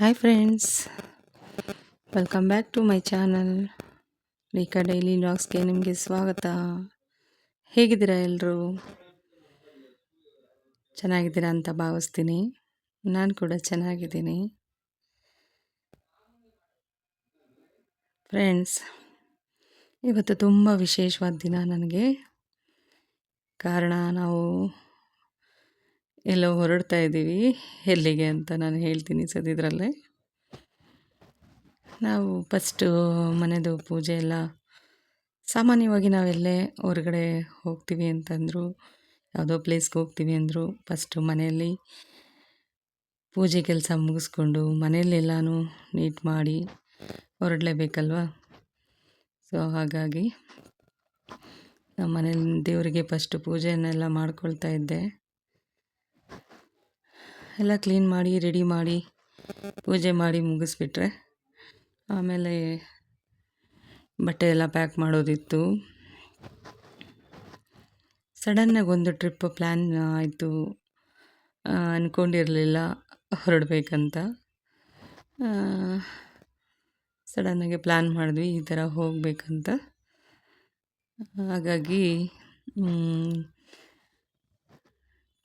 Hi friends welcome back to my channel Rekha daily ಲಾಗ್ಸ್ಗೆ ನಿಮಗೆ ಸ್ವಾಗತ. ಹೇಗಿದ್ದೀರಾ ಎಲ್ಲರೂ ಚೆನ್ನಾಗಿದ್ದೀರಾ ಅಂತ ಭಾವಿಸ್ತೀನಿ. ನಾನು ಕೂಡ ಚೆನ್ನಾಗಿದ್ದೀನಿ. ಫ್ರೆಂಡ್ಸ್ ಇವತ್ತು ತುಂಬ ವಿಶೇಷವಾದ ದಿನ ನನಗೆ. ಕಾರಣ ನಾವು ಎಲ್ಲೋ ಹೊರಡ್ತಾ ಇದ್ದೀವಿ. ಎಲ್ಲಿಗೆ ಅಂತ ನಾನು ಹೇಳ್ತೀನಿ ಸದ್ಯದ್ರಲ್ಲೇ. ನಾವು ಫಸ್ಟು ಮನೆದು ಪೂಜೆ ಎಲ್ಲ ಸಾಮಾನ್ಯವಾಗಿ ನಾವೆಲ್ಲೇ ಹೊರಗಡೆ ಹೋಗ್ತೀವಿ ಅಂತಂದರು, ಯಾವುದೋ ಪ್ಲೇಸ್ಗೆ ಹೋಗ್ತೀವಿ ಅಂದರು ಫಸ್ಟು ಮನೆಯಲ್ಲಿ ಪೂಜೆ ಕೆಲಸ ಮುಗಿಸ್ಕೊಂಡು ಮನೆಯಲ್ಲೆಲ್ಲನೂ ನೀಟ್ ಮಾಡಿ ಹೊರಡಲೇಬೇಕಲ್ವ? ಸೊ ಹಾಗಾಗಿ ನಮ್ಮ ಮನೇಲಿ ದೇವರಿಗೆ ಫಸ್ಟು ಪೂಜೆಯನ್ನೆಲ್ಲ ಮಾಡ್ಕೊಳ್ತಾ ಇದ್ದೆ. ಎಲ್ಲ ಕ್ಲೀನ್ ಮಾಡಿ, ರೆಡಿ ಮಾಡಿ, ಪೂಜೆ ಮಾಡಿ ಮುಗಿಸ್ಬಿಟ್ರೆ ಆಮೇಲೆ ಬಟ್ಟೆ ಎಲ್ಲ ಪ್ಯಾಕ್ ಮಾಡೋದಿತ್ತು. ಸಡನ್ನಾಗಿ ಒಂದು ಟ್ರಿಪ್ ಪ್ಲ್ಯಾನ್ ಆಯಿತು. ಅಂದ್ಕೊಂಡಿರಲಿಲ್ಲ ಹೊರಡಬೇಕಂತ. ಸಡನ್ನಾಗಿ ಪ್ಲ್ಯಾನ್ ಮಾಡಿದ್ವಿ ಈ ಥರ ಹೋಗಬೇಕಂತ. ಹಾಗಾಗಿ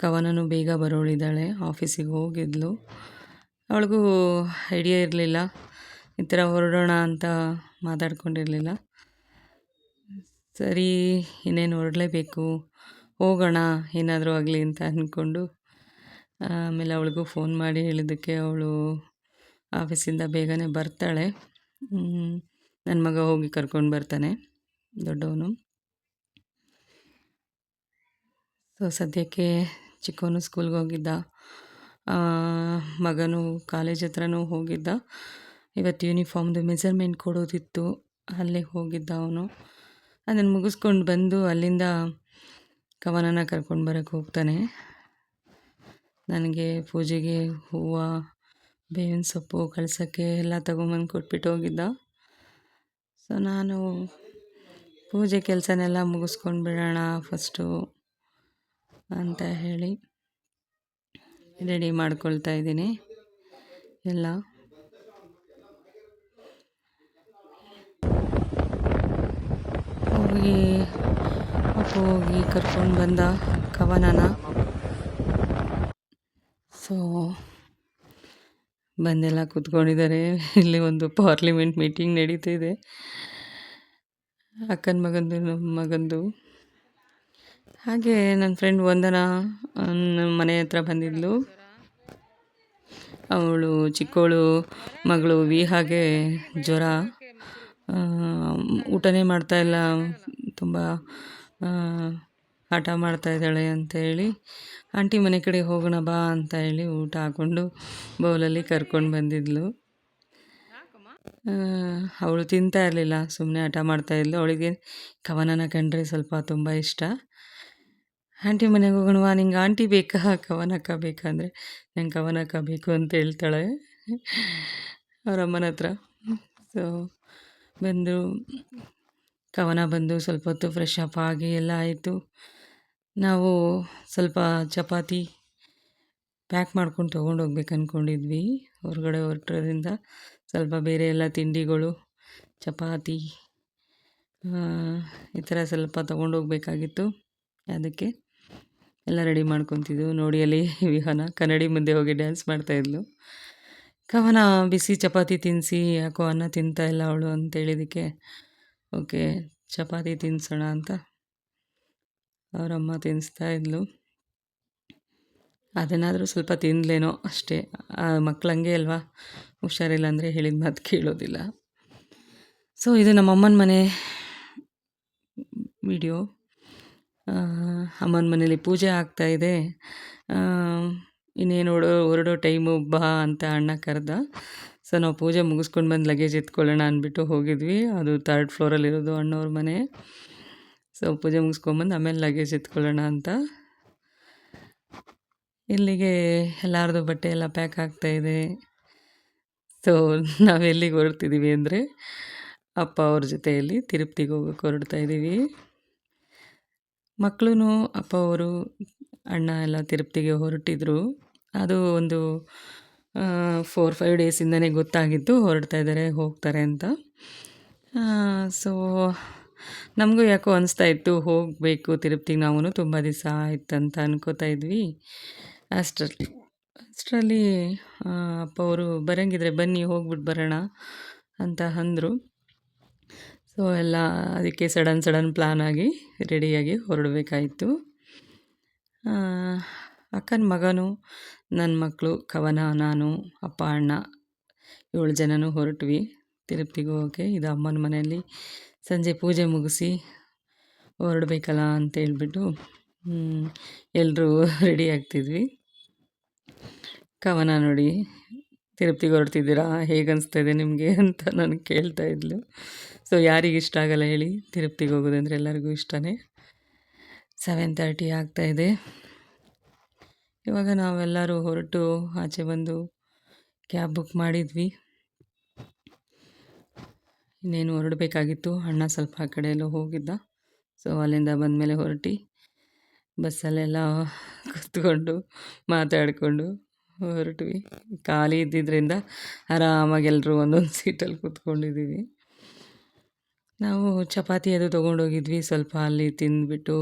ಕವನನು ಬೇಗ ಬರೋಳಿದ್ದಾಳೆ, ಆಫೀಸಿಗೆ ಹೋಗಿದ್ಲು. ಅವಳಿಗೂ ಐಡಿಯಾ ಇರಲಿಲ್ಲ. ಈ ಥರ ಹೊರಡೋಣ ಅಂತ ಮಾತಾಡ್ಕೊಂಡಿರಲಿಲ್ಲ. ಸರಿ, ಇನ್ನೇನು ಹೊರಡಲೇಬೇಕು, ಹೋಗೋಣ, ಏನಾದರೂ ಆಗಲಿ ಅಂತ ಅಂದ್ಕೊಂಡು, ಆಮೇಲೆ ಅವಳಿಗೂ ಫೋನ್ ಮಾಡಿ ಹೇಳಿದ್ದಕ್ಕೆ ಅವಳು ಆಫೀಸಿಂದ ಬೇಗನೆ ಬರ್ತಾಳೆ. ನನ್ನ ಮಗ ಹೋಗಿ ಕರ್ಕೊಂಡು ಬರ್ತಾನೆ, ದೊಡ್ಡವನು. ಸೊ ಸದ್ಯಕ್ಕೆ ಚಿಕ್ಕವನು ಸ್ಕೂಲ್ಗೆ ಹೋಗಿದ್ದ. ಮಗನು ಕಾಲೇಜ್ ಹತ್ರನೂ ಹೋಗಿದ್ದ. ಇವತ್ತು ಯೂನಿಫಾರ್ಮ್ದು ಮೆಜರ್ಮೆಂಟ್ ಕೊಡೋದಿತ್ತು. ಅಲ್ಲಿಗೆ ಹೋಗಿದ್ದ ಅವನು. ಅದನ್ನು ಮುಗಿಸ್ಕೊಂಡು ಬಂದು ಅಲ್ಲಿಂದ ಕವನನ ಕರ್ಕೊಂಡು ಬರೋಕ್ಕೆ ಹೋಗ್ತಾನೆ. ನನಗೆ ಪೂಜೆಗೆ ಹೂವು, ಬೇವಿನ ಸೊಪ್ಪು, ಕಳ್ಸೋಕ್ಕೆ ಎಲ್ಲ ತೊಗೊಂಬಂದು ಕೊಟ್ಬಿಟ್ಟು ಹೋಗಿದ್ದ. ಸೊ ನಾನು ಪೂಜೆ ಕೆಲಸನೆಲ್ಲ ಮುಗಿಸ್ಕೊಂಡು ಬಿಡೋಣ ಫಸ್ಟು ಅಂತ ಹೇಳಿ ರೆಡಿ ಮಾಡ್ಕೊಳ್ತಾ ಇದ್ದೀನಿ. ಎಲ್ಲ. ಹೋಗಿ, ಅಪ್ಪ ಹೋಗಿ ಕರ್ಕೊಂಡು ಬಂದ ಕವನನ. ಸೊ ಬಂದೆಲ್ಲ ಕೂತ್ಕೊಂಡಿದ್ದಾರೆ. ಇಲ್ಲಿ ಒಂದು ಪಾರ್ಲಿಮೆಂಟ್ ಮೀಟಿಂಗ್ ನಡೀತಿದೆ. ಅಕ್ಕನ ಮಗಂದು ನಮ್ಮ ಮಗಂದು. ಹಾಗೆ ನನ್ನ ಫ್ರೆಂಡ್ ವಂದನ ಮನೆ ಹತ್ರ ಬಂದಿದ್ಲು. ಅವಳು ಚಿಕ್ಕವಳು ಮಗಳು ವಿ ಹಾಗೆ ಜ್ವರ ಊಟನೇ ಮಾಡ್ತಾಯಿಲ್ಲ ತುಂಬ ಹಠ ಮಾಡ್ತಾಯಿದ್ದಾಳೆ ಹೇಳಿ, ಆಂಟಿ ಮನೆ ಕಡೆ ಹೋಗೋಣ ಬಾ ಅಂತ ಹೇಳಿ ಊಟ ಹಾಕ್ಕೊಂಡು ಬೌಲಲ್ಲಿ ಕರ್ಕೊಂಡು ಬಂದಿದ್ಲು. ಅವಳು ತಿಂತಾ ಇರಲಿಲ್ಲ ಸುಮ್ಮನೆ ಹಠ ಮಾಡ್ತಾಯಿದ್ಲು ಅವಳಿಗೆ ಕವನನ ಕಂಡ್ರೆ ಸ್ವಲ್ಪ ತುಂಬ ಇಷ್ಟ. ಆಂಟಿ ಮನೆಗೆ ಹೋಗೋಣವಾ, ನಿಂಗೆ ಆಂಟಿ ಬೇಕಾ ಕವನಕ್ಕ ಬೇಕಂದರೆ ನಂಗೆ ಕವನಕ್ಕ ಬೇಕು ಅಂತ ಹೇಳ್ತಾಳೆ. ಅವ್ರ ಅಮ್ಮನ ಹತ್ರ. ಸೊ ಬಂದು, ಕವನ ಬಂದು ಸ್ವಲ್ಪ ಹೊತ್ತು ಫ್ರೆಶ್ ಅಪ್ ಆಗಿ ಎಲ್ಲ ಆಯಿತು. ನಾವು ಸ್ವಲ್ಪ ಚಪಾತಿ ಪ್ಯಾಕ್ ಮಾಡ್ಕೊಂಡು ತೊಗೊಂಡು ಹೋಗ್ಬೇಕು ಅಂದ್ಕೊಂಡಿದ್ವಿ ಹೊರಗಡೆ ಹೊರಟೋದ್ರಿಂದ ಸ್ವಲ್ಪ ಬೇರೆ ಎಲ್ಲ ತಿಂಡಿಗಳು, ಚಪಾತಿ ಈ ಥರ ಸ್ವಲ್ಪ ತೊಗೊಂಡೋಗ್ಬೇಕಾಗಿತ್ತು ಅದಕ್ಕೆ ಎಲ್ಲ ರೆಡಿ ಮಾಡ್ಕೊತಿದ್ವು. ನೋಡಿ ಅಲ್ಲಿ ವಿಹಾನ ಕನ್ನಡಿ ಮುಂದೆ ಹೋಗಿ ಡ್ಯಾನ್ಸ್ ಮಾಡ್ತಾಯಿದ್ಲು ಕವನ ಬಿಸಿ ಚಪಾತಿ ತಿನ್ನಿಸಿ ಯಾಕೋ ಅನ್ನ ತಿಂತಾ ಇಲ್ಲ ಅವಳು ಅಂತ ಹೇಳಿದ್ದಕ್ಕೆ ಓಕೆ, ಚಪಾತಿ ತಿನ್ನಿಸೋಣ ಅಂತ. ಅವರಮ್ಮ ತಿನ್ನಿಸ್ತಾ ಇದ್ಲು. ಅದನ್ನಾದರೂ ಸ್ವಲ್ಪ ತಿಂದ್ಲೇನೋ ಅಷ್ಟೇ. ಮಕ್ಳು ಅಲ್ವಾ? ಹುಷಾರಿಲ್ಲ ಅಂದರೆ ಹೇಳಿದ ಮಾತು ಕೇಳೋದಿಲ್ಲ. ಸೊ ಇದು ನಮ್ಮಮ್ಮನ ಮನೆ ವಿಡಿಯೋ ಅಮ್ಮನ ಮನೇಲಿ ಪೂಜೆ ಆಗ್ತಾಯಿದೆ ಇನ್ನೇನು ಹೊಡೋ ಹೊರಡೋ ಟೈಮು ಬಾ ಅಂತ ಅಣ್ಣ ಕರೆದ. ಸೊ ನಾವು ಪೂಜೆ ಮುಗಿಸ್ಕೊಂಡು ಬಂದು ಲಗೇಜ್ ಎತ್ಕೊಳ್ಳೋಣ ಅಂದ್ಬಿಟ್ಟು ಹೋಗಿದ್ವಿ. ಅದು ತರ್ಡ್ ಫ್ಲೋರಲ್ಲಿರೋದು ಅಣ್ಣವ್ರ ಮನೆ. ಸೊ ಪೂಜೆ ಮುಗಿಸ್ಕೊಂಬಂದು ಆಮೇಲೆ ಲಗೇಜ್ ಎತ್ಕೊಳ್ಳೋಣ ಅಂತ. ಇಲ್ಲಿಗೆ ಎಲ್ಲರದು ಬಟ್ಟೆ ಎಲ್ಲ ಪ್ಯಾಕ್ ಆಗ್ತಾಯಿದೆ ಸೊ ನಾವು ಎಲ್ಲಿಗೆ ಹೊರಡ್ತಿದ್ದೀವಿ ಅಂದರೆ, ಅಪ್ಪ ಅವ್ರ ಜೊತೆಯಲ್ಲಿ ತಿರುಪ್ತಿಗೆ ಹೋಗೋಕೆ ಹೊರಡ್ತಾ ಇದ್ದೀವಿ ಮಕ್ಕಳು ಅಪ್ಪ ಅವರು ಅಣ್ಣ ಎಲ್ಲ ತಿರುಪ್ತಿಗೆ ಹೊರಟಿದ್ರು. ಅದು ಒಂದು ಫೋರ್ ಫೈವ್ ಡೇಸಿಂದನೇ ಗೊತ್ತಾಗಿತ್ತು ಹೊರಡ್ತಾ ಇದ್ದಾರೆ, ಹೋಗ್ತಾರೆ ಅಂತ. ಸೊ ನಮಗೂ ಯಾಕೋ ಅನಿಸ್ತಾ ಇತ್ತು, ಹೋಗಬೇಕು ತಿರುಪ್ತಿಗೆ ನಾವು ತುಂಬ ದಿವಸ ಆಯ್ತು ಅಂತ ಅನ್ಕೋತಾ ಇದ್ವಿ. ಅಷ್ಟರಲ್ಲಿ ಅಷ್ಟರಲ್ಲಿ ಅಪ್ಪ ಅವರು ಬರೋಂಗಿದ್ರೆ ಬನ್ನಿ ಹೋಗ್ಬಿಟ್ಟು ಬರೋಣ ಅಂತ ಅಂದರು. ಸೊ ಎಲ್ಲ ಅದಕ್ಕೆ ಸಡನ್ ಸಡನ್ ಪ್ಲಾನ್ ಆಗಿ ರೆಡಿಯಾಗಿ ಹೊರಡಬೇಕಾಯಿತು. ಅಕ್ಕನ ಮಗನು ನನ್ನ ಮಕ್ಕಳು ಕವನ, ನಾನು, ಅಪ್ಪ, ಅಣ್ಣ ಏಳು ಜನನೂ ಹೊರಟ್ವಿ. ತಿರುಪ್ತಿಗೆ ಹೋಗೋಕ್ಕೆ ಇದು ಅಮ್ಮನ ಮನೆಯಲ್ಲಿ ಸಂಜೆ ಪೂಜೆ ಮುಗಿಸಿ ಅಂತ ಹೇಳ್ಬಿಟ್ಟು ಎಲ್ಲರೂ ರೆಡಿ ಆಗ್ತಿದ್ವಿ. ಕವನ ನೋಡಿ ತಿರುಪ್ತಿಗೆ ಹೊರಡ್ತಿದ್ದೀರಾ ಹೇಗೆ ಅನಿಸ್ತಾ ಇದೆ ನಿಮಗೆ ಅಂತ ನಾನು ಕೇಳ್ತಾ ಇದ್ಲು. ಸೊ ಯಾರಿಗೆ ಇಷ್ಟ ಆಗಲ್ಲ ಹೇಳಿ, ತಿರುಪ್ತಿಗೆ ಹೋಗೋದಂದರೆ ಎಲ್ಲರಿಗೂ ಇಷ್ಟನೇ. ಸೆವೆನ್ ತರ್ಟಿ ಆಗ್ತಾಯಿದೆ ಇವಾಗ ನಾವೆಲ್ಲರೂ ಹೊರಟು ಆಚೆ ಬಂದು ಕ್ಯಾಬ್ ಬುಕ್ ಮಾಡಿದ್ವಿ. ಇನ್ನೇನು ಹೊರಡಬೇಕಾಗಿತ್ತು, ಅಣ್ಣ ಸ್ವಲ್ಪ ಆ ಕಡೆ ಎಲ್ಲ ಹೋಗಿದ್ದ. ಸೊ ಅಲ್ಲಿಂದ ಬಂದಮೇಲೆ ಹೊರಟಿ, ಬಸ್ಸಲ್ಲೆಲ್ಲ ಕೂತ್ಕೊಂಡು ಮಾತಾಡಿಕೊಂಡು ಹೊರಟ್ವಿ. ಖಾಲಿ ಇದ್ದಿದ್ದರಿಂದ ಆರಾಮಾಗಿ ಎಲ್ಲರೂ ಒಂದೊಂದು ಸೀಟಲ್ಲಿ ಕೂತ್ಕೊಂಡಿದ್ದೀವಿ. ನಾವು ಚಪಾತಿ ಅದು ತೊಗೊಂಡೋಗಿದ್ವಿ. ಸ್ವಲ್ಪ ಅಲ್ಲಿ ತಿಂದುಬಿಟ್ಟು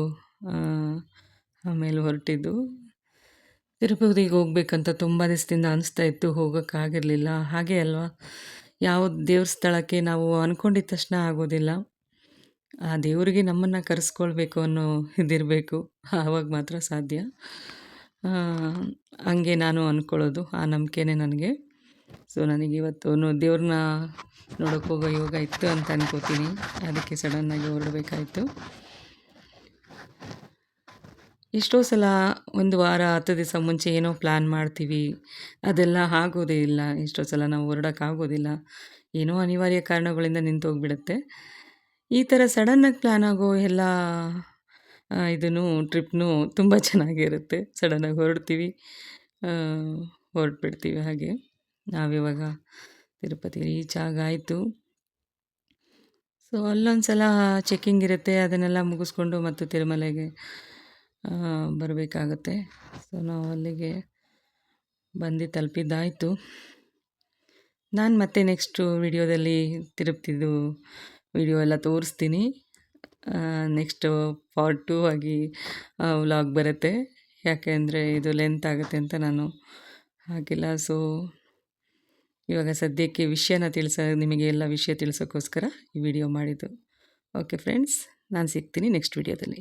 ಆಮೇಲೆ ಹೊರಟಿದ್ದು. ತಿರುಪತಿಗೆ ಹೋಗ್ಬೇಕಂತ ತುಂಬ ದಿವಸದಿಂದ ಅನಿಸ್ತಾ ಇತ್ತು. ಹೋಗೋಕ್ಕಾಗಿರಲಿಲ್ಲ. ಹಾಗೆ ಅಲ್ವಾ? ಯಾವ ದೇವ್ರ ಸ್ಥಳಕ್ಕೆ ನಾವು ಅಂದ್ಕೊಂಡಿದ್ದ ತಕ್ಷಣ ಆಗೋದಿಲ್ಲ. ಆ ದೇವರಿಗೆ ನಮ್ಮನ್ನು ಕರೆಸ್ಕೊಳ್ಬೇಕು ಅನ್ನೋ ಇದಿರಬೇಕು. ಆವಾಗ ಮಾತ್ರ ಸಾಧ್ಯ. ಹಂಗೆ ನಾನು ಅಂದ್ಕೊಳ್ಳೋದು ಆ ನಂಬಿಕೆನೇ ನನಗೆ. ಸೊ ನನಗೆ ಇವತ್ತು ದೇವ್ರನ್ನ ನೋಡೋಕೆ ಹೋಗೋ ಯೋಗ ಇತ್ತು ಅಂತ ಅನ್ಕೋತೀನಿ. ಅದಕ್ಕೆ ಸಡನ್ನಾಗಿ ಹೊರಡಬೇಕಾಯಿತು. ಎಷ್ಟೋ ಸಲ ಒಂದು ವಾರ, ಹತ್ತು ದಿವಸ ಮುಂಚೆ ಏನೋ ಪ್ಲ್ಯಾನ್ ಮಾಡ್ತೀವಿ. ಅದೆಲ್ಲ ಆಗೋದೇ ಇಲ್ಲ. ಎಷ್ಟೋ ಸಲ ನಾವು ಹೊರಡೋಕ್ಕಾಗೋದಿಲ್ಲ ಏನೋ ಅನಿವಾರ್ಯ ಕಾರಣಗಳಿಂದ ನಿಂತು ಹೋಗ್ಬಿಡುತ್ತೆ ಈ ಥರ ಸಡನ್ನಾಗಿ ಪ್ಲ್ಯಾನ್ ಆಗೋ ಎಲ್ಲ ಇದೂ ಟ್ರಿಪ್ನೂ ತುಂಬ ಚೆನ್ನಾಗಿರುತ್ತೆ. ಸಡನ್ನಾಗಿ ಹೊರಡ್ತೀವಿ. ಹೊರಟ್ಬಿಡ್ತೀವಿ ಹಾಗೆ. ನಾವಿವಾಗ ತಿರುಪತಿ ರೀಚ್ ಆಗಾಯಿತು. ಸೊ ಅಲ್ಲೊಂದು ಸಲ ಚೆಕ್ಕಿಂಗ್ ಇರುತ್ತೆ. ಅದನ್ನೆಲ್ಲ ಮುಗಿಸ್ಕೊಂಡು ಮತ್ತು ತಿರುಮಲೆಗೆ ಬರಬೇಕಾಗತ್ತೆ. ಸೊ ನಾವು ಅಲ್ಲಿಗೆ ಬಂದು ತಲುಪಿದ್ದಾಯಿತು. ನಾನು ಮತ್ತೆ ನೆಕ್ಸ್ಟು ವಿಡಿಯೋದಲ್ಲಿ ತಿರುಪ್ತಿದ್ದು ವಿಡಿಯೋ ಎಲ್ಲ ತೋರಿಸ್ತೀನಿ. ನೆಕ್ಸ್ಟು ಪಾರ್ಟ್ ಟು ಆಗಿ ವ್ಲಾಗ್ ಬರುತ್ತೆ. ಯಾಕೆ ಅಂದರೆ ಇದು ಲೆಂತ್ ಆಗುತ್ತೆ ಅಂತ ನಾನು ಹಾಕಿಲ್ಲ ಸೊ ಇವಾಗ ಸದ್ಯಕ್ಕೆ ವಿಷಯನ ತಿಳಿಸ, ನಿಮಗೆ ಎಲ್ಲ ವಿಷಯ ತಿಳಿಸೋಕ್ಕೋಸ್ಕರ ಈ ವಿಡಿಯೋ ಮಾಡಿದ್ದು. ಓಕೆ ಫ್ರೆಂಡ್ಸ್ ನಾನು ಸಿಗ್ತೀನಿ ನೆಕ್ಸ್ಟ್ ವಿಡಿಯೋದಲ್ಲಿ